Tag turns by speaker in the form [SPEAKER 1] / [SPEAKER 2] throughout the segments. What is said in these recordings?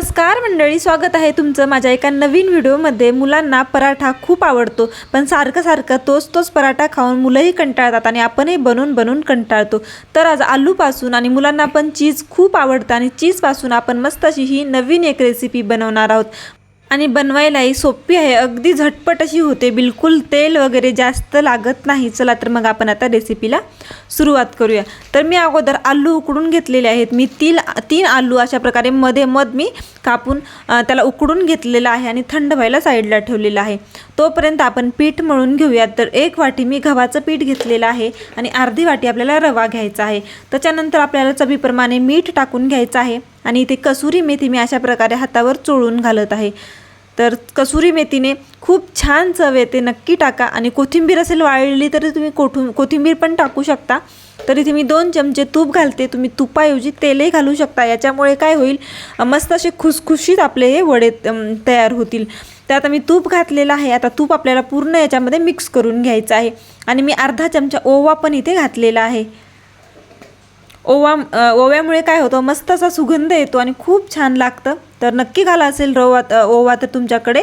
[SPEAKER 1] नमस्कार मंडळी स्वागत आहे तुमचं माझ्या एका नवीन व्हिडिओमध्ये. मुलांना पराठा खूप आवडतो पण सारखं सारखं तोच तोच पराठा खाऊन मुलंही कंटाळतात आणि आपणही बनवून बनवून कंटाळतो. तर आज आलूपासून आणि मुलांना पण चीज खूप आवडतं आणि चीजपासून आपण मस्त अशी ही नवीन एक रेसिपी बनवणार आहोत. आणि बनवायलाही सोपी आहे. अगदी झटपट अशी होते. बिलकुल तेल वगैरे जास्त लागत नाही. चला तर मग आपण आता रेसिपीला सुरुवात करूया. तर मी अगोदर आलू उकडून घेतलेले आहेत. मी तील तीन आलू अशा प्रकारे मध्ये मध मी कापून त्याला उकडून घेतलेलं आहे आणि थंड व्हायला साईडला ठेवलेला आहे. तोपर्यंत आपण पीठ मळून घेऊयात तर एक वाटी मी गव्हाचं पीठ घेतलेलं आहे आणि अर्धी वाटी आपल्याला रवा घ्यायचा आहे. त्याच्यानंतर आपल्याला चवीप्रमाणे मीठ टाकून घ्यायचं आहे आणि इथे कसुरी मेथी मी अशा प्रकारे हातावर चोळून घालत आहे. तर कसुरी मेथीने खूप छान चव येते नक्की टाका. आणि कोथिंबीर असेल वाळलेली तरी तुम्ही कोठून कोथिंबीर पण टाकू शकता. तर इथे मी दोन चमचे तूप घालते तुम्ही तुपाऐवजी तेलही घालू शकता. याच्यामुळे काय होईल मस्त असे खुसखुशीत आपले हे वडे तयार होतील. तर आता मी तूप घातलेलं आहे. आता तूप आपल्याला पूर्ण याच्यामध्ये मिक्स करून घ्यायचं आहे. आणि मी अर्धा चमचा ओवा पण इथे घातलेला आहे. ओवा ओव्यामुळे काय होतं मस्त असा सुगंध येतो आणि खूप छान लागतं. तर नक्की घाला असेल रवा ओवा तर तुमच्याकडे.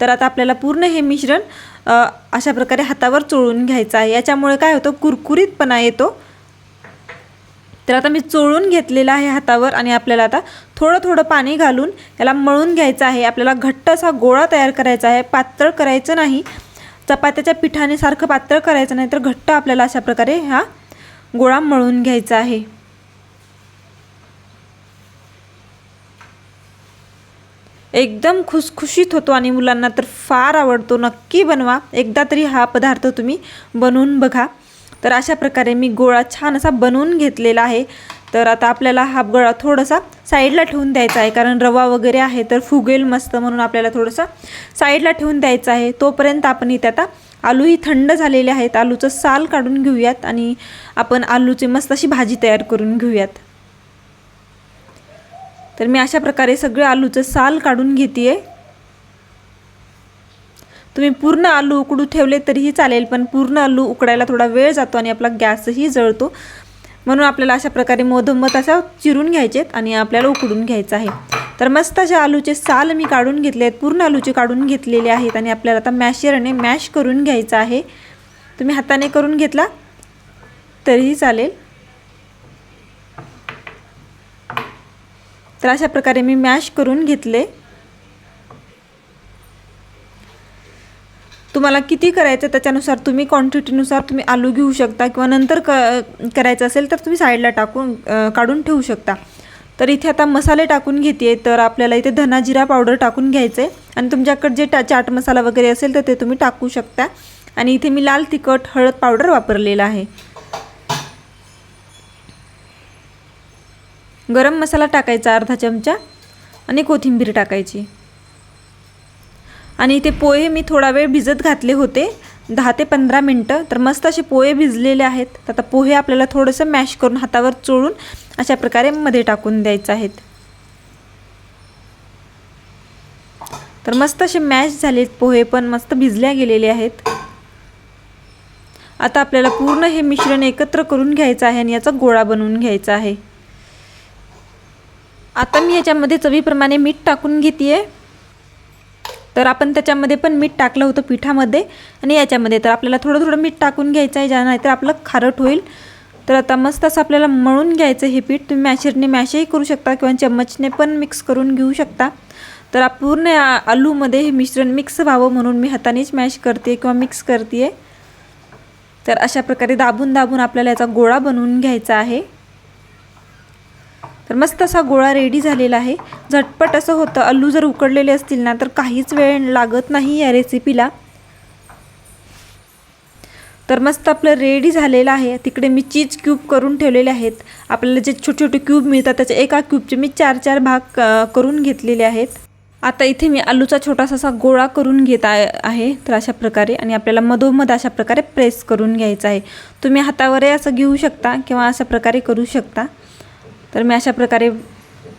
[SPEAKER 1] तर आता आपल्याला पूर्ण हे मिश्रण अशा प्रकारे हातावर चोळून घ्यायचं आहे. याच्यामुळे काय होतं? कुरकुरीतपणा येतो. तर आता मी चोळून घेतलेलं आहे हातावर आणि आपल्याला आता थोडं थोडं पाणी घालून याला मळून घ्यायचं आहे. आपल्याला घट्ट असा गोळा तयार करायचा आहे. पातळ करायचं नाही. चपात्याच्या पिठाने सारखं पातळ करायचं नाही तर घट्ट आपल्याला अशा प्रकारे हा गोळा मळून घ्यायचा आहे. एकदम खुसखुशीत होतो आणि मुलांना तर फार आवडतो. नक्की बनवा. एकदा तरी हा पदार्थ तुम्ही बनवून बघा. तर अशा प्रकारे मी गोळा छान असा बनवून घेतलेला आहे. तर आता आपल्याला हा गोळा थोडासा साईडला ठेवून द्यायचा आहे. कारण रवा वगैरे आहे तर फुगेल मस्त म्हणून आपल्याला थोडंसं साईडला ठेवून द्यायचा आहे. तोपर्यंत आपण इथे आता आलूही थंड झालेले आहेत. आलूचं साल काढून घेऊयात आणि आपण आलूची मस्त अशी भाजी तयार करून घेऊयात. तर मी अशा प्रकारे सगळे आलूचं साल काढून घेते तुम्ही पूर्ण आलू उकडू ठेवले तरीही चालेल पण पूर्ण आलू उकडायला थोडा वेळ जातो आणि आपला गॅसही जळतो. म्हणून आपल्याला अशा प्रकारे मधोमध असा चिरून घ्यायचेत आणि आपल्याला उकडून घ्यायचं आहे. तर मस्त असे आलूचे साल मी काढून घेतले आहेत पूर्ण आलूचे काढून घेतलेले आहेत आणि आपल्याला आता मॅशरने मॅश करून घ्यायचं आहे. तुम्ही हाताने करून घेतला तरीही चालेल. तर अशा प्रकारे मी मॅश करून घेतले. तुम्हाला किती करायचं त्याच्यानुसार तुम्ही क्वांटिटीनुसार तुम्ही आलू घेऊ शकता किंवा नंतर क करायचं असेल तर तुम्ही साईडला टाकून काढून ठेवू शकता. तर इथे आता मसाले टाकून घेते तर आपल्याला इथे धना जिरा पावडर टाकून घ्यायचं आहे आणि तुमच्याकडे जे टा चाट मसाला वगैरे असेल तर ते तुम्ही टाकू शकता. आणि इथे मी लाल तिखट हळद पावडर वापरलेला आहे. गरम मसाला टाकायचा अर्धा चमचा आणि कोथिंबीर टाकायची. आणि इथे पोहे मी थोडा वेळ भिजत घातले होते. दहा ते पंधरा मिनटं. तर मस्त असे पोहे भिजलेले आहेत. तर आता पोहे आपल्याला थोडंसं मॅश करून हातावर चोळून अशा प्रकारे मध्ये टाकून द्यायचं आहेत. तर मस्त असे मॅश झालेत पोहे पण. मस्त भिजल्या गेलेले आहेत. आता आपल्याला पूर्ण हे मिश्रण एकत्र करून घ्यायचं आहे आणि याचा गोळा बनवून घ्यायचा आहे. आता मी याच्यामध्ये चवीप्रमाणे मीठ टाकून घेते तर आपण त्याच्यामध्ये पण मीठ टाकलं होतं पिठामध्ये. आणि याच्यामध्ये तर आपल्याला थोडं थोडं मीठ टाकून घ्यायचं आहे ज्या नाहीतर आपलं खारट होईल. तर आता मस्त असं आपल्याला मळून घ्यायचं हे पीठ. तुम्ही मॅशरने मॅशही करू शकता किंवा चम्मचने पण मिक्स करून घेऊ शकता. तर पूर्ण आलूमध्ये हे मिश्रण मिक्स व्हावं म्हणून मी हातानेच मॅश करते किंवा मिक्स करते तर अशा प्रकारे दाबून दाबून आपल्याला याचा गोळा बनवून घ्यायचा आहे. तर मस्त असा गोळा रेडी झालेला आहे. झटपट असं होतं. अल्लू जर उकडलेले असतील ना तर काहीच वेळ लागत नाही या रेसिपीला तर मस्त आपलं रेडी झालेलं आहे. तिकडे मी चीज क्यूब करून ठेवलेले आहेत. आपल्याला जे छोटे छोटे क्यूब मिळतात त्याच्या एका क्यूबचे मी चार चार भाग करून घेतलेले आहेत. आता इथे मी आलूचा छोटासा असा गोळा करून घेत आहे आहे तर अशा प्रकारे. आणि आपल्याला मधोमध अशा प्रकारे प्रेस करून घ्यायचा आहे. तुम्ही हातावरही असं घेऊ शकता किंवा अशा प्रकारे करू शकता. तर मी अशा प्रकारे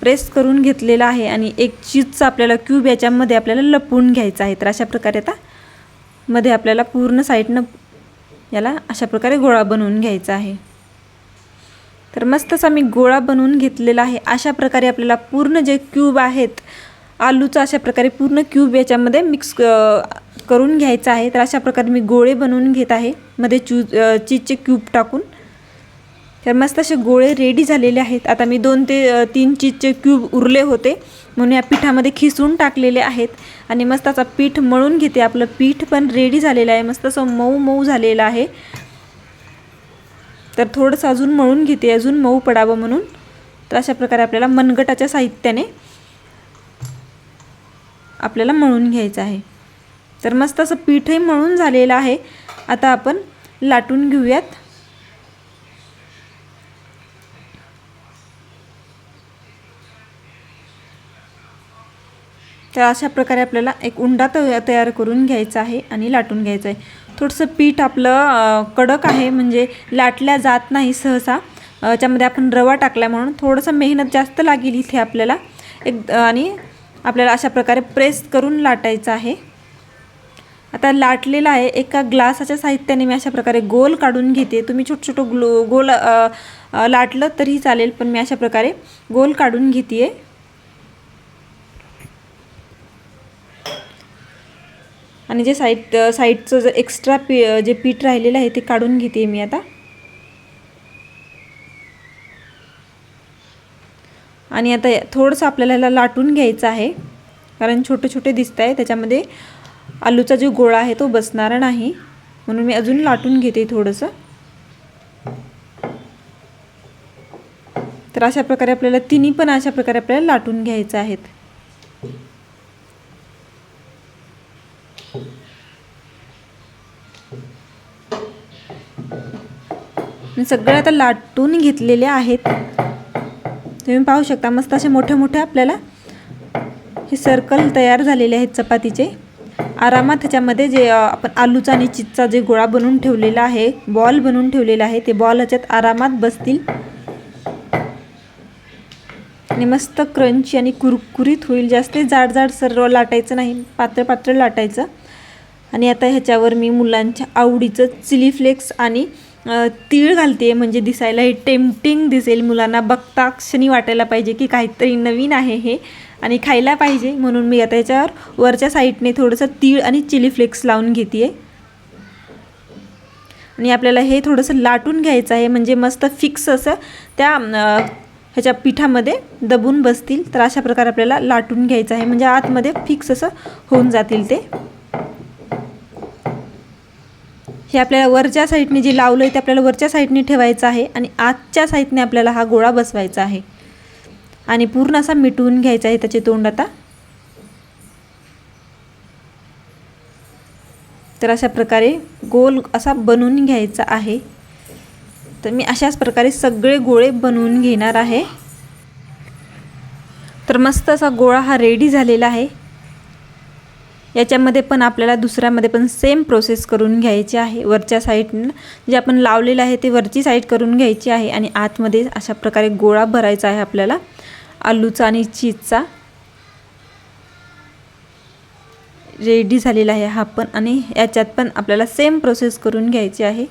[SPEAKER 1] प्रेस करून घेतलेला आहे आणि एक चीजचा आपल्याला क्यूब याच्यामध्ये आपल्याला लपवून घ्यायचा आहे. तर अशा प्रकारे आता मध्ये आपल्याला पूर्ण साईडनं याला अशा प्रकारे गोळा बनवून घ्यायचा आहे. तर मस्त असा मी गोळा बनवून घेतलेला आहे. अशा प्रकारे आपल्याला पूर्ण जे क्यूब आहेत आलूचं अशा प्रकारे पूर्ण क्यूब याच्यामध्ये मिक्स करून घ्यायचं आहे. तर अशा प्रकारे मी गोळे बनवून घेत आहे. मध्ये चूज चीजचे क्यूब टाकून. तर मस्त असे गोळे रेडी झालेले आहेत. आता मी दोन ते तीन चीजचे क्यूब उरले होते. म्हणून या पिठामध्ये खिसून टाकलेले आहेत. आणि मस्त असा पीठ मळून घेते. आपलं पीठ पण रेडी झालेलं आहे. मस्त असं मऊ मऊ झालेलं आहे. तर थोडंसं अजून मळून घेते. अजून मऊ पडावं म्हणून. तर अशा प्रकारे आपल्याला मनगटाच्या साहित्याने आपल्याला मळून घ्यायचं आहे. तर मस्त असं पीठही मळून झालेलं आहे. आता आपण लाटून घेऊयात. तर अशा प्रकारे आपल्याला एक उंडा त तयार करून घ्यायचा आहे आणि लाटून घ्यायचं आहे. थोडंसं पीठ आपलं कडक आहे म्हणजे लाटल्या जात नाही सहसा. याच्यामध्ये आपण रवा टाकला म्हणून थोडंसं मेहनत जास्त लागेल इथे आपल्याला. एक आणि आपल्याला अशा प्रकारे प्रेस करून लाटायचं आहे. आता लाटलेला आहे एका ग्लासाच्या साहित्याने मी अशा प्रकारे गोल काढून घेते. तुम्ही छोटं छोटं ग्लो गोल लाटलं तरी चालेल पण मी अशा प्रकारे गोल काढून घेते आहे आणि जे साईड साईडचं जे एक्स्ट्रा पी जे पीठ राहिलेलं आहे ते काढून घेते मी आता. आणि आता थोडंसं आपल्याला ह्याला लाटून घ्यायचं आहे. कारण छोटे छोटे दिसत आहे. त्याच्यामध्ये आलूचा जो गोळा आहे तो बसणारा नाही. म्हणून मी अजून लाटून घेते थोडंसं. तर अशा प्रकारे आपल्याला तिन्ही पण अशा प्रकारे आपल्याला लाटून घ्यायचं आहेत. मी सगळ्या आता लाटून घेतलेले आहेत. तुम्ही पाहू शकता मस्त असे मोठे मोठे आपल्याला हे सर्कल तयार झालेले आहेत चपातीचे. आरामात ह्याच्यामध्ये जे आपण आलूचा आणि चिजचा जे गोळा बनवून ठेवलेला आहे बॉल बनवून ठेवलेला आहे ते बॉल ह्याच्यात आरामात बसतील. आणि मस्त क्रंची आणि कुरकुरीत होईल जास्त जाड जाड सर्व लाटायचं नाही पातळ पात्र लाटायचं. आणि आता ह्याच्यावर मी मुलांच्या आवडीचं चिली फ्लेक्स आणि तीळ घालते म्हणजे दिसायला हे टेम्पटिंग दिसेल मुलांना. बघता क्षणी वाटायला पाहिजे की काहीतरी नवीन आहे हे आणि खायला पाहिजे. म्हणून मी आता याच्यावर वरच्या साईडने थोडंसं तीळ आणि चिली फ्लेक्स लावून घेते आहे आणि आपल्याला हे थोडंसं लाटून घ्यायचं आहे म्हणजे मस्त फिक्स असं त्या ह्याच्या पिठामध्ये दबून बसतील. तर अशा प्रकारे आपल्याला लाटून घ्यायचं आहे. म्हणजे आतमध्ये फिक्स असं होऊन जातील ते. हे आपल्याला वरच्या साईडने जे लावलं आहे ते आपल्याला वरच्या साईडने ठेवायचं आहे आणि आजच्या साईडने आपल्याला हा गोळा बसवायचा आहे. आणि पूर्ण असा मिटवून घ्यायचा आहे त्याचे तोंड आता. तर अशा प्रकारे गोल असा बनवून घ्यायचा आहे. तर मी अशाच प्रकारे सगळे गोळे बनवून घेणार आहे. तर मस्त असा गोळा हा रेडी झालेला आहे. याच्यामध्ये पण आपल्याला दुसऱ्यामध्ये पण सेम प्रोसेस करून घ्यायची आहे. वरच्या साईडनं जे आपण लावलेलं आहे ते वरची साईड करून घ्यायची आहे आणि आतमध्ये अशा प्रकारे गोळा भरायचा आहे आपल्याला आलूचा आणि चीजचा. रेडी झालेला आहे हा पण आणि याच्यात पण आपल्याला सेम प्रोसेस करून घ्यायची आहे.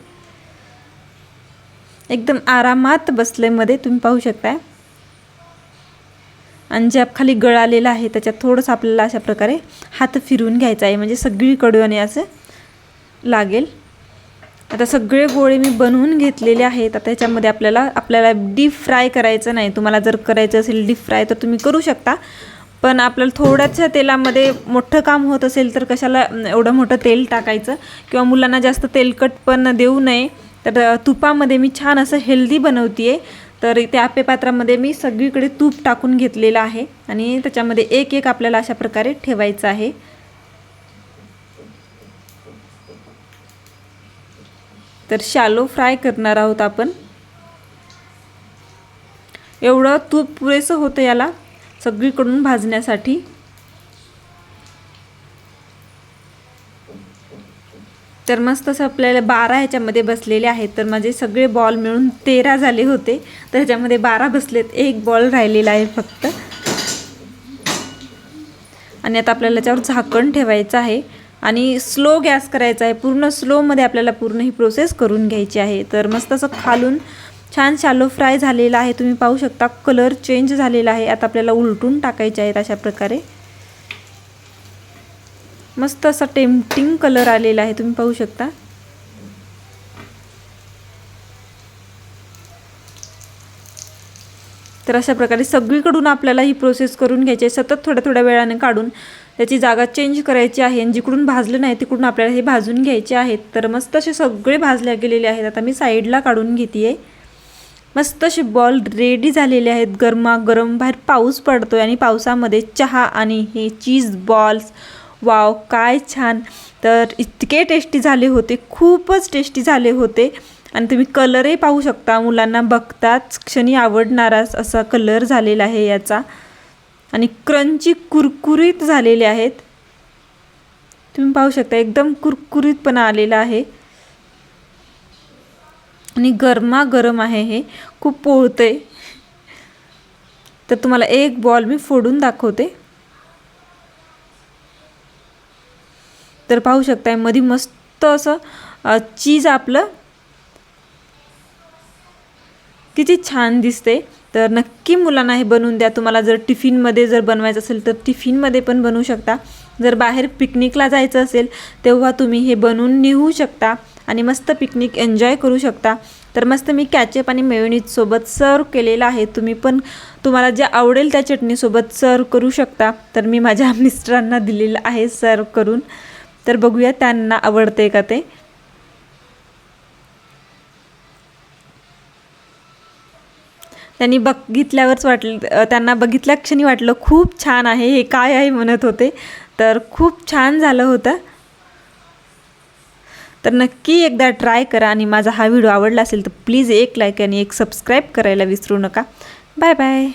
[SPEAKER 1] एकदम आरामात बसलेमध्ये तुम्ही पाहू शकता आणि जे खाली गळालेलं आहे त्याच्यात थोडंसं आपल्याला अशा प्रकारे हात फिरवून घ्यायचा आहे. म्हणजे सगळीकडून असं लागेल. आता सगळे गोळे मी बनवून घेतलेले आहेत. आता याच्यामध्ये आपल्याला आपल्याला डीप फ्राय करायचं नाही. तुम्हाला जर करायचं असेल डीप फ्राय तर तुम्ही करू शकता. पण आपल्याला थोड्याशा तेलामध्ये मोठं काम होत असेल तर कशाला एवढं मोठं तेल टाकायचं? किंवा मुलांना जास्त तेलकट पण देऊ नये. तर तुपामध्ये मी छान असं हेल्दी बनवते तर त्या आप्पे पात्रामध्ये मी सगळीकडे तूप टाकून घेतलेलं आहे आणि त्याच्यामध्ये एक एक आपल्याला अशा प्रकारे ठेवायचं आहे. तर शालो फ्राय करणार आहोत आपण. एवढं तूप पुरेसं होतं याला सगळीकडून भाजण्यासाठी. तर मस्त असं आपल्याला बारा ह्याच्यामध्ये बसलेले आहेत. तर माझे सगळे बॉल मिळून तेरा झाले होते. तर ह्याच्यामध्ये बारा बसलेत. एक बॉल राहिलेला आहे फक्त. आणि आता आपल्याला त्याच्यावर झाकण ठेवायचं आहे. आणि स्लो गॅस करायचा आहे. पूर्ण स्लोमध्ये आपल्याला पूर्ण ही प्रोसेस करून घ्यायची आहे. तर मस्त असं खालून छान शालो फ्राय झालेला आहे. तुम्ही पाहू शकता कलर चेंज झालेला आहे. आता आपल्याला उलटून टाकायचे आहेत अशा प्रकारे. मस्त असा टेम्पटिंग कलर आलेला आहे तुम्ही पाहू शकता. तर अशा प्रकारे सगळीकडून आपल्याला ही प्रोसेस करून घ्यायची आहे. सतत थोड्या थोड्या वेळाने काढून त्याची जागा चेंज करायची आहे आणि जिकडून भाजलं नाही तिकडून आपल्याला हे भाजून घ्यायचे आहेत. तर मस्त असे सगळे भाजले गेलेले आहेत. आता मी साईडला काढून घेते आहे मस्त असे बॉल रेडी झालेले आहेत. गरमागरम बाहेर पाऊस पडतो आहे आणि पावसामध्ये चहा आणि हे चीज बॉल्स वाव काय छान. तर इतके टेस्टी झाले होते खूपच टेस्टी झाले होते. आणि तुम्ही कलरही पाहू शकता मुलांना बघताच क्षणी आवडणाराच असा कलर झालेला आहे याचा. आणि क्रंची कुरकुरीत झालेले आहेत. तुम्ही पाहू शकता एकदम कुरकुरीतपणा आलेला आहे. आणि गरमागरम आहे हे खूप पोळतंय. तर तुम्हाला एक बॉल मी फोडून दाखवते. तर पाहू शकताय. मध्ये मस्त असं चीज आपलं. किती छान दिसते तर नक्की मुलांना हे बनवून द्या. तुम्हाला जर टिफिनमध्ये जर बनवायचं असेल तर टिफिनमध्ये पण बनवू शकता. जर बाहेर पिकनिकला जायचं असेल तेव्हा तुम्ही हे बनवून नेऊ शकता आणि मस्त पिकनिक एन्जॉय करू शकता. तर मस्त मी कॅचअप आणि मेयोनीजसोबत सर्व केलेलं आहे. तुम्ही पण तुम्हाला जे आवडेल त्या चटणीसोबत सर्व करू शकता. तर मी माझ्या मिस्टरांना दिलेलं आहे सर्व करून. तर बघूया त्यांना आवडते का ते. त्यांनी बघितल्यावरच वाटलं त्यांना बघितल्या क्षणी वाटलं खूप छान आहे हे काय आहे म्हणत होते. तर खूप छान झालं होतं. तर नक्की एकदा ट्राय करा आणि माझा हा व्हिडिओ आवडला असेल तर प्लीज एक लाईक आणि एक सबस्क्राईब करायला विसरू नका. Bye bye.